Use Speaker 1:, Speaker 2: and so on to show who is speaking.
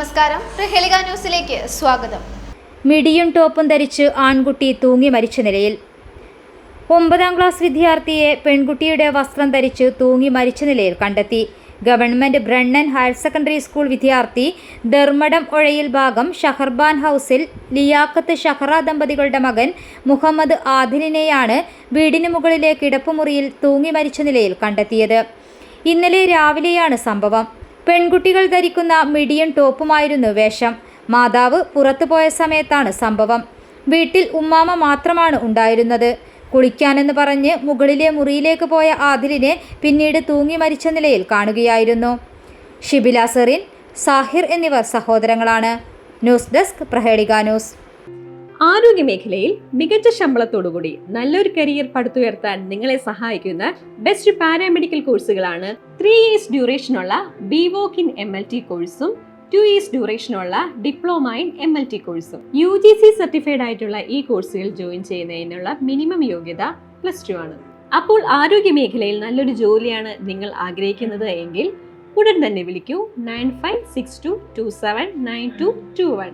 Speaker 1: നമസ്കാരം. പ്രഹേളിക ന്യൂസിലേക്ക് സ്വാഗതം.
Speaker 2: മിടിയും ടോപ്പും ധരിച്ച് ആൺകുട്ടി തൂങ്ങി മരിച്ച നിലയിൽ. ഒമ്പതാം ക്ലാസ് വിദ്യാർത്ഥിയെ പെൺകുട്ടിയുടെ വസ്ത്രം ധരിച്ച് തൂങ്ങി മരിച്ച നിലയിൽ കണ്ടെത്തി. Government Brennen higher secondary school വിദ്യാർത്ഥി ധർമ്മടം ഒഴയിൽ ഭാഗം ഷഹർബാൻ ഹൗസിൽ ലിയാക്കത്ത് ഷഹറ ദമ്പതികളുടെ മകൻ മുഹമ്മദ് ആദിലിനെയാണ് വീടിന് മുകളിലെ കിടപ്പുമുറിയിൽ തൂങ്ങി മരിച്ച നിലയിൽ കണ്ടെത്തിയത്. ഇന്നലെ രാവിലെയാണ് സംഭവം. പെൺകുട്ടികൾ ധരിക്കുന്ന മിഡിയൻ ടോപ്പുമായിരുന്നു വേഷം. മാതാവ് പുറത്തു പോയ സമയത്താണ് സംഭവം. വീട്ടിൽ ഉമ്മാമ മാത്രമാണ് ഉണ്ടായിരുന്നത്. കുളിക്കാനെന്ന് പറഞ്ഞ് മുകളിലെ മുറിയിലേക്ക് പോയ ആദിലിനെ പിന്നീട് തൂങ്ങി മരിച്ച നിലയിൽ കാണുകയായിരുന്നു. ഷിബില സെറിൻ സാഹിർ എന്നിവർ സഹോദരങ്ങളാണ്. News desk Prahelika news.
Speaker 3: ആരോഗ്യ മേഖലയിൽ മികച്ച ശമ്പളത്തോടുകൂടി നല്ലൊരു കരിയർ പടുത്തുയർത്താൻ നിങ്ങളെ സഹായിക്കുന്ന ബെസ്റ്റ് പാരാമെഡിക്കൽ കോഴ്സുകളാണ് three years ഡ്യൂറേഷനുള്ള B Voc in M L T കോഴ്സും two years ഡ്യൂറേഷനുള്ള diploma in M L T കോഴ്സും യു ജി സി സർട്ടിഫൈഡ് ആയിട്ടുള്ള ഈ കോഴ്സുകൾ ജോയിൻ ചെയ്യുന്നതിനുള്ള മിനിമം യോഗ്യത പ്ലസ് ടു ആണ്. അപ്പോൾ ആരോഗ്യ മേഖലയിൽ നല്ലൊരു ജോലിയാണ് നിങ്ങൾ ആഗ്രഹിക്കുന്നത് എങ്കിൽ ഉടൻ തന്നെ വിളിക്കൂ. Nine five six two two seven nine two two one